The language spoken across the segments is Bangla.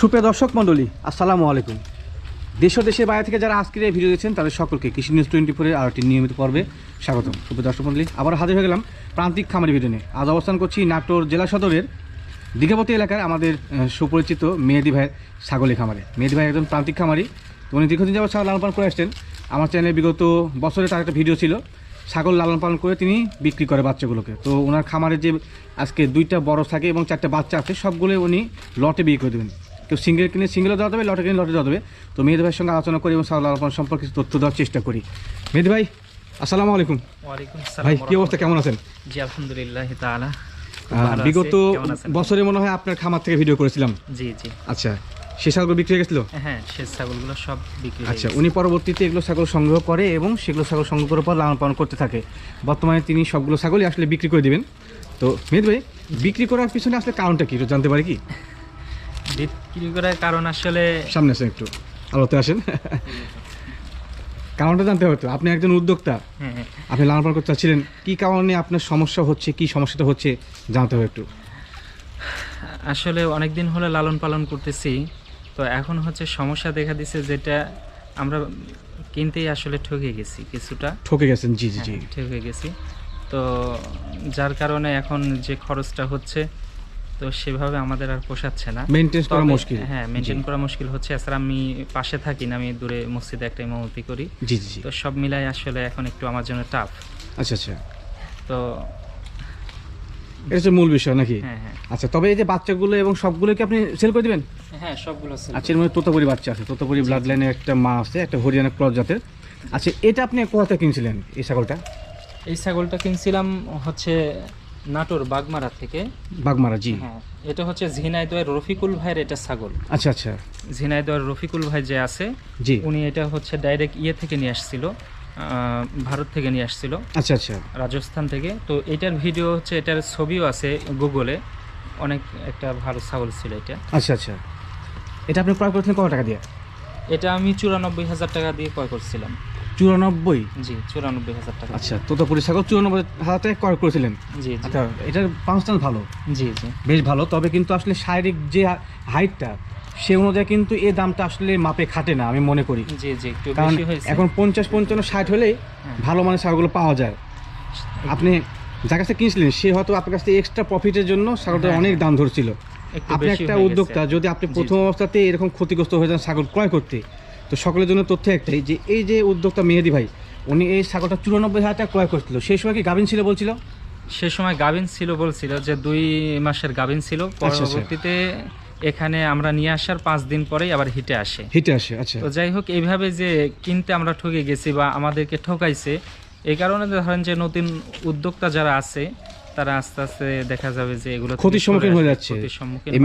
সুপ্রিয় দর্শক মণ্ডলী, আসসালামু আলাইকুম। দেশ ও দেশের বাইরে থেকে যারা আজকের এই ভিডিও দেখছেন, তাদের সকলকে কৃষি নিউজ টোয়েন্টি ফোরের আর একটি নিয়মিত পর্বে স্বাগতম। সুপ্রিয় দর্শক মণ্ডলী আবার হাজির হয়ে গেলাম প্রান্তিক খামারি ভিডিও নিয়ে। আজ অবস্থান করছি নাটোর জেলা সদরের দীঘাপতি এলাকার আমাদের সুপরিচিত মেহেদি ভাইয়ের ছাগলি খামারে। মেহেদি ভাই একজন প্রান্তিক খামারি। তো উনি দীর্ঘদিন যাবত ছাগল লালন পালন করে আসছেন। আমার চ্যানেলে বিগত বছরে তার একটা ভিডিও ছিল, ছাগল লালন পালন করে তিনি বিক্রি করে বাচ্চাগুলোকে। তো ওনার খামারে যে আজকে দুইটা বড় থাকে এবং চারটা বাচ্চা আছে সবগুলো উনি লটে বিক্রি করে দেবেন। কেউ সিঙ্গেল কিনে সিঙ্গেলও দেওয়া দেবে লটে কিনে লটে দেওয়া দেবে তো মেহেদি ভাইয়ের সঙ্গে আলোচনা করি এবং ছাগল লালন সম্পর্কে কিছু তথ্য দেওয়ার চেষ্টা করি। মেহেদি ভাই আসসালামু আলাইকুম। ভাই কি অবস্থা? কেমন আছেন? জি আলহামদুলিল্লাহ তাআলা। বিগত বছরে মনে হয় আপনার খামার থেকে ভিডিও করেছিলাম। জি জি। আচ্ছা সে ছাগল বিক্রি হয়ে গেছিল? হ্যাঁ শেষ ছাগলগুলো সব বিক্রি আচ্ছা উনি পরবর্তীতে এগুলো ছাগল সংগ্রহ করে এবং সেগুলো ছাগল সংগ্রহ করার পর লালন পালন করতে থাকে। বর্তমানে তিনি সবগুলো ছাগলই আসলে বিক্রি করে দিবেন। তো মেহেদ ভাই বিক্রি করার পিছনে আসলে কারণটা কি? জানতে পারি কি? বিক্রি করার কারণ আসলে সামনে আসেন একটু। আলোতে আসেন। কারণটা জানতে হবে তো আপনি একজন উদ্যোক্তা। হ্যাঁ হ্যাঁ, আপনি লালন পালন করতে চাচ্ছিলেন কী কারণে আপনার সমস্যা হচ্ছে কি সমস্যাটা হচ্ছে জানতে হবে একটু। আসলে অনেক দিন হলে লালন পালন করতেছি তো এখন হচ্ছে সমস্যা দেখা দিছে যেটা আমরা কিনতেই আসলে ঠকে গেছি কিছুটা। ঠকে গেছেন জি জি জি। হ্যাঁ, ঠকে গেছি। তো যার কারণে এখন যে খরচটা হচ্ছে তো সেভাবে আমাদের আর পোষাচ্ছে না। মেনটেন করা মুশকিল। হ্যাঁ মেনটেন করা মুশকিল হচ্ছে। এছাড়া আমি পাশে থাকি না আমি দূরে মসজিদে একটা ইমামতি করি। জি জি তো সব মিলাই আসলে এখন একটু আমার জন্য টাফ আচ্ছা আচ্ছা। তো এটা হচ্ছে মূল বিষয় নাকি? হ্যাঁ হ্যাঁ। আচ্ছা তবে এই যে বাচ্চাগুলো এবং সবগুলো কি আপনি সেল করে দিবেন? হ্যাঁ সবগুলো সেল আচ্ছা এর মধ্যে তোতাপুরি বাচ্চা আছে। তোতাপুরি ব্লাড লাইনের একটা মা আছে একটা হরিয়ানা ক্রস জাতের। আচ্ছা এটা আপনি কোথাতে কিনছিলেন এই ছাগলটা? এই ছাগলটা কিনছিলাম হচ্ছে নাটোর বাগমারা থেকে। বাগমারা জি। হ্যাঁ এটা হচ্ছে ঝিনাইদয়ের রফিকুল ভাইয়ের এটা ছাগল। আচ্ছা আচ্ছা। ঝিনাইদয়ের রফিকুল ভাই যে আছে জি। উনি এটা হচ্ছে ডাইরেক্ট ইয়ে থেকে নিয়ে আসছিল ভারত থেকে নিয়ে আসছিল। আচ্ছা আচ্ছা। রাজস্থান থেকে। তো এটার ভিডিও হচ্ছে এটার ছবিও আছে গুগলে অনেক একটা ভালো ছাগল ছিল এটা। আচ্ছা আচ্ছা। এটা আপনি ক্রয় করেছিলেন কত টাকা দিয়ে? এটা আমি চুরানব্বই হাজার টাকা দিয়ে ক্রয় করছিলাম। চুরানব্বই? জি চুরানব্বই হাজার টাকা। আচ্ছা তোতাপুরি ছাগল চুরানব্বই হাজার টাকা ক্রয় করেছিলেন? জি আচ্ছা এটার পাঁচটান ভালো। জি জি। বেশ ভালো তবে কিন্তু আসলে শারীরিক যে হাইটটা সে অনুযায়ী কিন্তু এই দামটা আসলে মাপে খাটে না আমি মনে করি। জি জি একটু কারণ বেশি হয়েছে। এখন পঞ্চাশ পঞ্চান্ন ষাট হলেই হ্যাঁ। ভালো মানের ছাগলগুলো পাওয়া যায়। আপনি যার কাছে কিনছিলেন সে হয়তো আপনার কাছ থেকে এক্সট্রা প্রফিটের জন্য ছাগলটা হ্যাঁ, অনেক দাম ধরছিল। আপনি একটা উদ্যোক্তা যদি আপনি প্রথম অবস্থাতে এরকম ক্ষতিগ্রস্ত হয়ে যান ছাগল ক্রয় করতে তো সকলের জন্য তথ্য একটাই যে এই যে উদ্যোক্তা মেহেদি ভাই উনি এই ছাগলটা চুরানব্বই হাজার টাকা ক্রয় করছিল। সেই সময় কি গাভিন ছিল বলছিল? সে সময় গাভিন ছিল বলছিল যে দুই মাসের গাভিন ছিল। আচ্ছা। পরবর্তীতে এখানে আমরা নিয়ে আসার পাঁচ দিন পরেই আবার হিটে আসে। হিটে আসে আচ্ছা। তো যাই হোক এইভাবে যে কিনতে আমরা ঠকে গেছি বা আমাদেরকে ঠকাইছে এই কারণে ধরেন যে নতুন উদ্যোক্তা যারা আছে তারা আস্তে আস্তে দেখা যাবে যে এগুলো ক্ষতির সম্মুখীন হয়ে যাচ্ছে।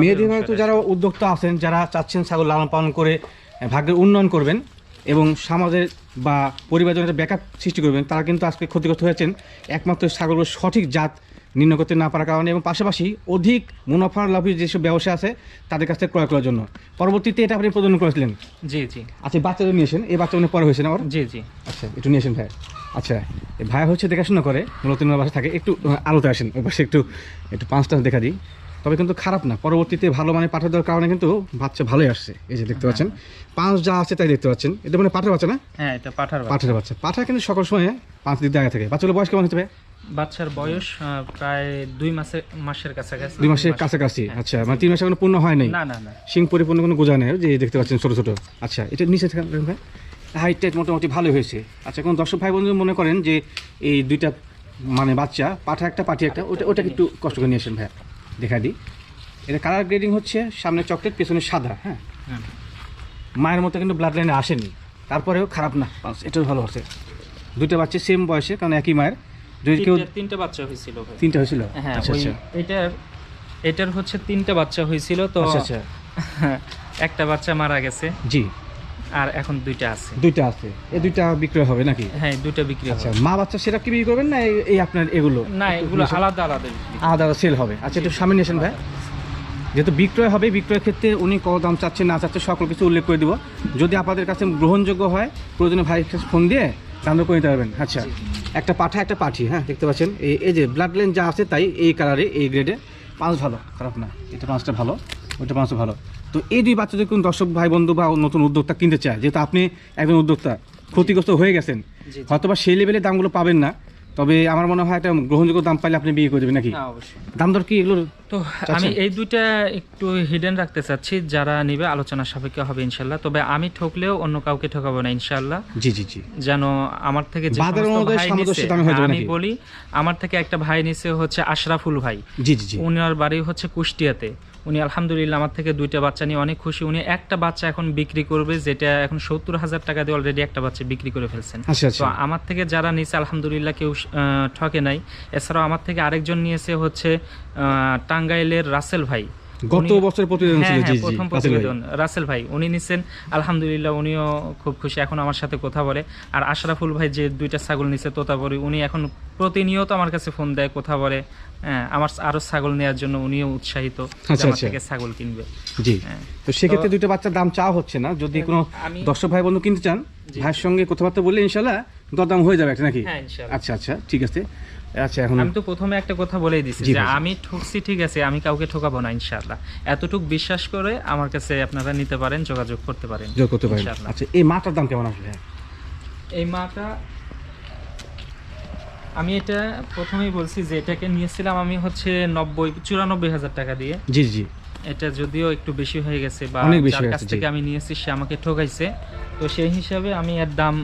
মেয়েদের হয়তো যারা উদ্যোক্তা আছেন যারা চাচ্ছেন ছাগল লালন পালন করে ভাগ্যের উন্নয়ন করবেন এবং সমাজের বা পরিবারের জন্য একটা ব্যাকআপ সৃষ্টি করবেন তারা কিন্তু আজকে ক্ষতিগ্রস্ত হয়েছেন একমাত্র ছাগলগুলোর সঠিক জাত নির্ণয় করতে না পারার কারণে এবং পাশাপাশি অধিক মুনাফার লাভী যেসব ব্যবসা আছে তাদের কাছ থেকে ক্রয় করার জন্য। পরবর্তীতে এটা আপনি প্রদান করেছিলেন? জি জি। আচ্ছা বাচ্চাদের নিয়েছেন। এই বাচ্চা উনি পরে হয়েছে না আবার? জি জি। আচ্ছা একটু নিয়েছেন ভাই। আচ্ছা ভাই হচ্ছে দেখাশোনা করে মূলত বাসা থাকে। একটু আলোতে আসেন ওই পাশে একটু একটু পাঁচটা দেখা দিই। তবে কিন্তু খারাপ না। পরবর্তীতে ভালো মানে পাঠা দেওয়ার কারণে কিন্তু বাচ্চা ভালোই আসছে। এই যে দেখতে পাচ্ছেন পাঁচ যা আছে তাই দেখতে পাচ্ছেন। এটা মানে পাঠার বাচ্চা না? হ্যাঁ এটা পাঠার বাচ্চা। পাঠার বাচ্চা। পাঠা কিন্তু সকল সময় পাঁচ দিন আগে থাকে। বাচ্চাগুলো বয়স কেমন হতে হবে বাচ্চার বয়স প্রায় দুই মাসের মাসের কাছাকাছি। দুই মাসের কাছাকাছি। আচ্ছা মানে তিন মাসে কোনো পূর্ণ হয় নাই? না না না। সিং পরিপূর্ণ কোনো গোজা নেই। যে দেখতে পাচ্ছেন ছোটো ছোটো। আচ্ছা এটা নিচে থেকে ভাই। হাইট টাইট মোটামুটি ভালো হয়েছে। আচ্ছা কোন দর্শক ভাই বন্ধু মনে করেন যে এই দুইটা মানে বাচ্চা পাঠা একটা পাঠি একটা ওটা ওটাকে একটু কষ্ট করে নিয়ে আসেন ভাই দেখা দিই। এটা কালার গ্রেডিং হচ্ছে সামনে চকলেট পেছনে সাদা হ্যাঁ? হ্যাঁ। মায়ের মতো কিন্তু ব্লাড লাইনে আসেনি। তারপরেও খারাপ না এটাও ভালো আছে দুটো বাচ্চা সেম বয়সে কারণ একই মায়ের। যদি কেউ তিনটে- বাচ্চা হয়েছিল তিনটা হয়েছিল? হ্যাঁ আচ্ছা আচ্ছা। এটার এটার হচ্ছে তিনটা বাচ্চা হয়েছিল তো আচ্ছা আচ্ছা। একটা বাচ্চা মারা গেছে। জি। আর এখন দুইটা আছে। দুইটা আছে। এই দুইটা বিক্রয় হবে নাকি? হ্যাঁ দুইটা বিক্রি আচ্ছা মা বাচ্চা সেটা কি বিক্রি করবেন না এই- আপনার এগুলো? না এগুলো আলাদা আলাদা। আলাদা সেল হবে। আচ্ছা একটু সামনে নিয়েছেন ভাই। যেহেতু বিক্রয় হবে বিক্রয়ের ক্ষেত্রে উনি কত দাম চাচ্ছে না চাচ্ছে সকল কিছু উল্লেখ করে দিব। যদি আপনাদের কাছে গ্রহণযোগ্য হয় প্রয়োজনে ভাই ফোন দিয়ে দাম করে নিতে পারবেন। আচ্ছা একটা পাঠা একটা পাঠি হ্যাঁ দেখতে পাচ্ছেন? এই এই যে ব্লাড লাইন যা আছে তাই এই কালারে এই গ্রেডে পাঁচ ভালো খারাপ না। এটা পাঁচটা ভালো ওইটা পাঁচটা ভালো। তো এই দুই বাচ্চা যদি কোনো দর্শক ভাই বন্ধু বা নতুন উদ্যোক্তা কিনতে চায়? যেহেতু আপনি একজন উদ্যোক্তা ক্ষতিগ্রস্ত হয়ে গেছেন। জি। হয়তোবা সেই লেভেলে দামগুলো পাবেন না। তবে আমার মনে হয় একটা গ্রহণযোগ্য দাম পাইলে আপনি বিয়ে করে দেবেন নাকি? হ্যাঁ দাম দর কি এগুলোর তো আমি এই দুইটা একটু হিডেন রাখতে চাচ্ছি। যারা নিবে আলোচনা সাপেক্ষে হবে ইনশাল্লাহ। তবে আমি ঠকলেও অন্য কাউকে ঠকাবো না ইনশাল্লাহ। জি জি জি। যেন আমার থেকে যে হয়ে আমি বলি আমার থেকে একটা ভাই নিছে হচ্ছে আশরাফুল ভাই। জি জি জি। উনার বাড়ি হচ্ছে কুষ্টিয়াতে। উনি আলহামদুলিল্লাহ আমার থেকে দুইটা বাচ্চা নিয়ে অনেক খুশি। উনি একটা বাচ্চা এখন বিক্রি করবে যেটা এখন সত্তর হাজার টাকা দিয়ে অলরেডি একটা বাচ্চা বিক্রি করে ফেলছেন। আচ্ছা তো আচ্ছা আমার থেকে যারা নিয়েছে আলহামদুলিল্লাহ কেউ ঠকে নাই। এছাড়াও আমার থেকে আরেকজন নিয়েছে হচ্ছে টাঙ্গাইলের রাসেল ভাই। গত বছর প্রতিবেদন হ্যাঁ ছিল জি হ্যাঁ জি প্রথম প্রতিবেদন। রাসেল ভাই উনি নিছেন। আলহামদুলিল্লাহ উনিও খুব খুশি এখন আমার সাথে কথা বলে। আর আশরাফুল ভাই যে দুইটা ছাগল নিছে তোতাবরি উনি এখন প্রতিনিয়ত আমার কাছে ফোন দেয় কথা বলে। হ্যাঁ আমার আরও ছাগল নেওয়ার জন্য উনিও উৎসাহিত আচ্ছা, আমার আচ্ছা। থেকে ছাগল কিনবে। জি। হ্যাঁ। তো সেক্ষেত্রে দুইটা বাচ্চার দাম চাওয়া হচ্ছে না। যদি কোনো দর্শক ভাই বন্ধু কিনতে চান জি। ভাইয়ের সঙ্গে কথাবার্তা বললে ইনশাল্লাহ দরদাম হয়ে যাবে একটা নাকি? হ্যাঁ আচ্ছা আচ্ছা ঠিক আছে। আচ্ছা এখন আমি তো প্রথমে একটা কথা বলেই দিছি যে আমি ঠকছি ঠিক আছে আমি কাউকে ঠকাবো না ইনশাআল্লাহ। এতটুক বিশ্বাস করে আমার কাছে আপনারা নিতে পারেন যোগাযোগ করতে পারেন যোগ করতে পারেন। আচ্ছা এই মাটার দাম কেমন আসবে? এই মাটা আমি এটা প্রথমেই বলছি যে এটাকে নিয়েছিলাম আমি হচ্ছে নব্বই চুরানব্বই হাজার টাকা দিয়ে। জি জি। এটা যদিও একটু বেশি হয়ে গেছে বা যার কাছ থেকে আমি নিয়েছি সে আমাকে ঠকাইছে। তো সেই হিসাবে আমি এর দাম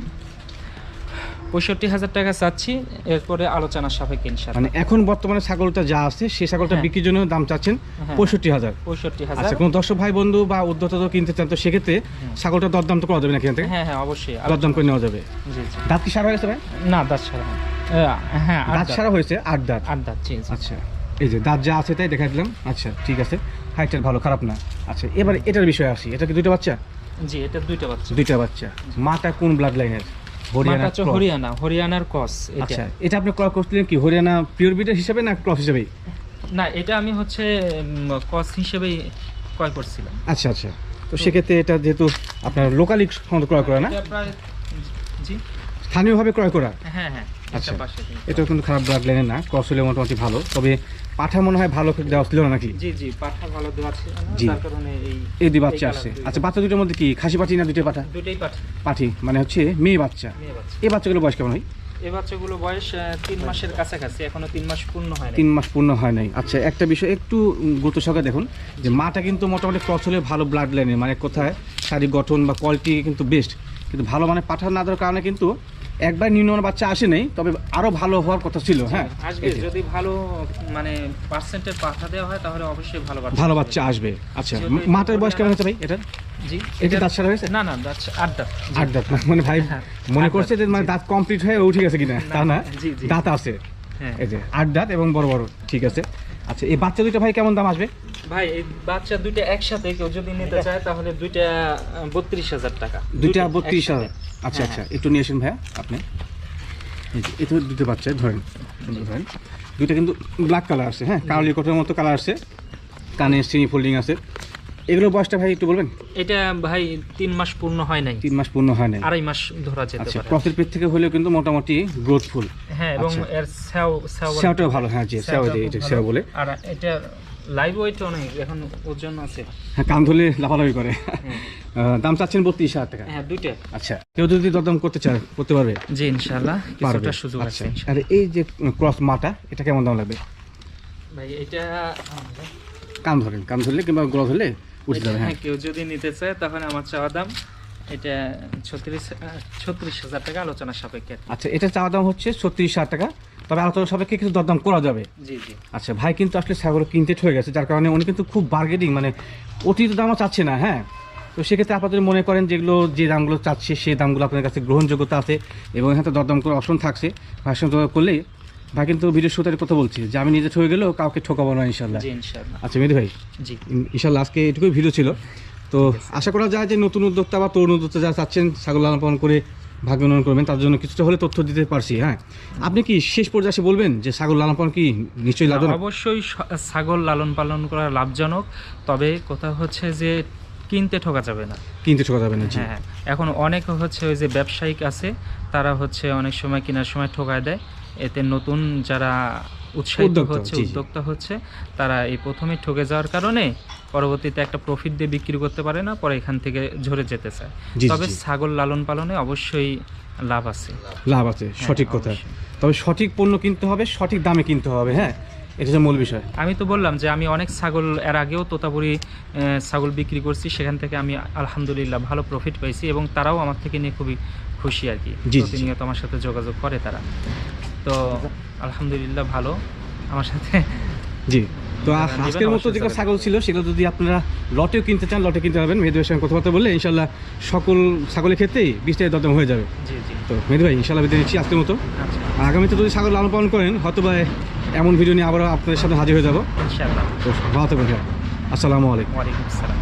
পঁয়ষট্টি হাজার টাকা চাচ্ছি এরপরে আলোচনার সাপেক্ষে ইনশাআল্লাহ। মানে এখন বর্তমানে ছাগলটা যা আছে সেই ছাগলটা হ্যাঁ। বিক্রির জন্য দাম চাচ্ছেন হ্যাঁ। পঁয়ষট্টি হাজার। পঁয়ষট্টি হাজার। আচ্ছা কোনো দর্শক ভাই বন্ধু বা উদ্যোক্তা তো কিনতে চান তো সেক্ষেত্রে ছাগলটা দরদাম তো করা যাবে না থেকে? হ্যাঁ হ্যাঁ অবশ্যই। দরদাম করে নেওয়া যাবে। জি জি। দাঁত কি সারা হয়েছে ভাই? না দাঁত না। হ্যাঁ দাঁত। সারা হয়েছে আট দাঁত? আট দাঁত জি। আচ্ছা এই যে দাঁত যা আছে তাই দেখা দিলাম। আচ্ছা ঠিক আছে। হাইটের ভালো খারাপ না। আচ্ছা এবার এটার বিষয়ে আসি। এটা কি দুইটা বাচ্চা? জি এটা দুইটা বাচ্চা। দুইটা বাচ্চা। মাটা কোন ব্লাড লাইনের হরিয়ানা হরিয়ানার কস এটা। আচ্ছা এটা আপনি ক্রয় করছিলেন কি হরিয়ানা পিওর বিটের হিসাবে না ক্রস হিসাবেই? না এটা আমি হচ্ছে কস হিসেবেই ক্রয় করছিলাম। আচ্ছা আচ্ছা। তো সেক্ষেত্রে এটা যেহেতু আপনার লোকালি ক্রয় করা না? প্রায় জি। স্থানীয়ভাবে ক্রয় করা? হ্যাঁ হ্যাঁ। আচ্ছা। এটা কিন্তু। খারাপ ব্লাড লাইনের না মোটামুটি ভালো। তবে পাঠা মনে হয় ভালো দেওয়া ছিল নাকি? জি জি পাঠা ভালো দেওয়া ছিল জি। তার কারণে এই এই দুই বাচ্চা আসছে আচ্ছা বাচ্চা। দুটোর মধ্যে কি খাসি পাঠি না দুটো পাঠা? দুইটাই পাঠা। পাঠি মানে হচ্ছে মেয়ে বাচ্চা। এই বাচ্চাগুলো বয়স কেমন হয়? এই বাচ্চাগুলো বয়স তিন মাসের কাছাকাছি এখনও তিন মাস পূর্ণ হয় তিন মাস পূর্ণ হয় নাই। আচ্ছা একটা বিষয় একটু গুরুত্ব সহকারে দেখুন যে মাটা কিন্তু মোটামুটি ক্রস হলে ভালো ব্লাড লাইনের মানে কোথায় শারীরিক গঠন বা কোয়ালিটি কিন্তু বেস্ট কিন্তু ভালো মানে পাঠা না দেওয়ার কারণে কিন্তু একবার নিম্নমানের বাচ্চা আসে নাই তবে আরও ভালো হওয়ার কথা ছিল হ্যাঁ আসবে। যদি ভালো মানে পার্সেন্টের পাঠা দেওয়া হয় তাহলে অবশ্যই ভালো বাচ্চা ভালো বাচ্চা আসবে। আচ্ছা মাটার বয়স কেমন হচ্ছে ভাই? এটা? জি এটা দাঁত সারা হয়েছে? না না দাঁত আট দাঁত। আট দাঁত না মানে ভাই হ্যাঁ, মনে করছে যে মানে দাঁত কমপ্লিট হয়ে উঠে গেছে কিনা তা না। দাঁত আছে। হ্যাঁ। এই যে আট দাঁত এবং বড় বড় ঠিক আছে। আচ্ছা এই বাচ্চা দুইটা ভাই কেমন দাম আসবে? ভাই এই বাচ্চা দুইটা একসাথে কেউ যদি নিতে চায় তাহলে দুইটা বত্রিশ হাজার টাকা। দুইটা বত্রিশ হাজার। আচ্ছা হ্যাঁ, আচ্ছা একটু নিয়ে আসেন ভাইয়া আপনি। এই দুটো বাচ্চা ধরেন ধরেন। দুইটা কিন্তু ব্ল্যাক কালার আছে হ্যাঁ কারলি কোটের মতো কালার আছে কানে সিমি ফোল্ডিং আছে। এগুলো বয়সটা ভাই একটু বলবেন? এটা ভাই তিন মাস পূর্ণ হয় নাই। তিন মাস পূর্ণ হয় নাই। আড়াই মাস ধরা যেতে আচ্ছা পারে। ক্রসের পেট থেকে হলেও কিন্তু মোটামুটি গ্রোথফুল হ্যাঁ এবং আচ্ছা। এর স্যাও সেওটাও ভালো হ্যাঁ জি সেও এটা সেও বলে। আর এটা লাইভ ওয়েট অনেক এখন ওজন আছে। হ্যাঁ কান ধরলে লাফালাফি করে। হ্যাঁ। দাম চাচ্ছেন বত্রিশ হাজার টাকা। হ্যাঁ দুইটা। আচ্ছা কেউ যদি দরদাম করতে চায় করতে পারবে? জি ইনশাআল্লাহ কিছুটা সুযোগ আচ্ছা। আছে আর এই যে ক্রস মাটা এটা কেমন দাম লাগবে? ভাই এটা কান ধরেন কান ধরলে কিংবা গ্রস হলে উঠে যাবে হ্যাঁ। কেউ যদি নিতে চায় তাহলে আমার চাওয়া দাম এটা ছত্রিশ ছত্রিশ হাজার টাকা আলোচনা সাপেক্ষে। আচ্ছা এটা চাওয়া দাম হচ্ছে ছত্রিশ হাজার টাকা। তবে আলোচনা সাপেক্ষে কিছু দরদাম করা যাবে। জি জি। আচ্ছা ভাই কিন্তু আসলে ছাগল কিনতে হয়ে গেছে যার কারণে উনি কিন্তু খুব বার্গেনিং মানে অতিরিক্ত দামও চাচ্ছে না হ্যাঁ? তো সেক্ষেত্রে আপনাদের মনে করেন যেগুলো যে দামগুলো চাচ্ছে সেই দামগুলো আপনাদের কাছে গ্রহণযোগ্যতা আছে এবং এখানে তো দরদাম করে অপশন থাকছে। ভাইয়ের সঙ্গে করলেই ভাই কিন্তু ভিডিও শুটার কথা বলছি যে আমি নিজে ঠকে গেলেও কাউকে ঠকাবো না ইনশাল্লাহ আচ্ছা মেদি ভাই জি। ইনশাল্লাহ আজকে এটুকুই ভিডিও ছিল। তো আশা করা যায় যে নতুন উদ্যোক্তা বা তরুণ উদ্যোক্তা যারা চাচ্ছেন ছাগল লালন পালন করে ভাগ্য উন্নয়ন করবেন তার জন্য কিছুটা হলে তথ্য দিতে পারছি হ্যাঁ। আপনি কি শেষ পর্যায়ে এসে বলবেন যে ছাগল লালন পালন কি নিশ্চয়ই লাভজনক? অবশ্যই ছাগল লালন পালন করা লাভজনক তবে কথা হচ্ছে যে কিনতে ঠকা যাবে না। কিনতে ঠকা যাবে না হ্যাঁ হ্যাঁ। এখন অনেক হচ্ছে ওই যে ব্যবসায়িক আছে তারা হচ্ছে অনেক সময় কেনার সময় ঠকায় দেয়। এতে নতুন যারা উৎসাহিত হচ্ছে। উদ্যোক্তা হচ্ছে। তারা এই প্রথমে ঠকে যাওয়ার কারণে পরবর্তীতে একটা প্রফিট দিয়ে বিক্রি করতে পারে না পরে এখান থেকে ঝরে যেতে চায়। তবে ছাগল লালন পালনে অবশ্যই লাভ আছে। লাভ আছে সঠিক হ্যাঁ, কথা তবে সঠিক পণ্য কিনতে হবে সঠিক দামে কিনতে হবে হ্যাঁ? এটা মূল বিষয়। আমি তো বললাম যে আমি অনেক ছাগল এর আগেও তোতাপুরি ছাগল বিক্রি করছি সেখান থেকে আমি আলহামদুলিল্লাহ ভালো প্রফিট পাইছি এবং তারাও আমার থেকে নিয়ে খুবই খুশি আর কি। প্রতিনিয়ত আমার সাথে যোগাযোগ করে তারা। তো আলহামদুলিল্লাহ ভালো। আমার সাথে জি। তো আজকের মতো যেগুলো ছাগল ছিল সেগুলো যদি আপনারা লটেও কিনতে চান লটে কিনতে পারবেন। মেহেদি ভাইয়ের সঙ্গে কথাবার্তা বললে ইনশাল্লাহ সকল ছাগলের ক্ষেত্রেই বিশ টাকা দরদাম হয়ে যাবে। তো মেহেদি ভাই ইনশাল্লাহ বিদায় নিচ্ছি আজকের মতো। আচ্ছা। আর আগামীতে যদি ছাগল লালন পালন করেন হয়তো বা এমন ভিডিও নিয়ে আবারও আপনাদের সাথে হাজির হয়ে যাব। তো ভালো থাকবেন ভাই। আসসালামু আলাইকুম। ওয়ালাইকুম আসসালাম।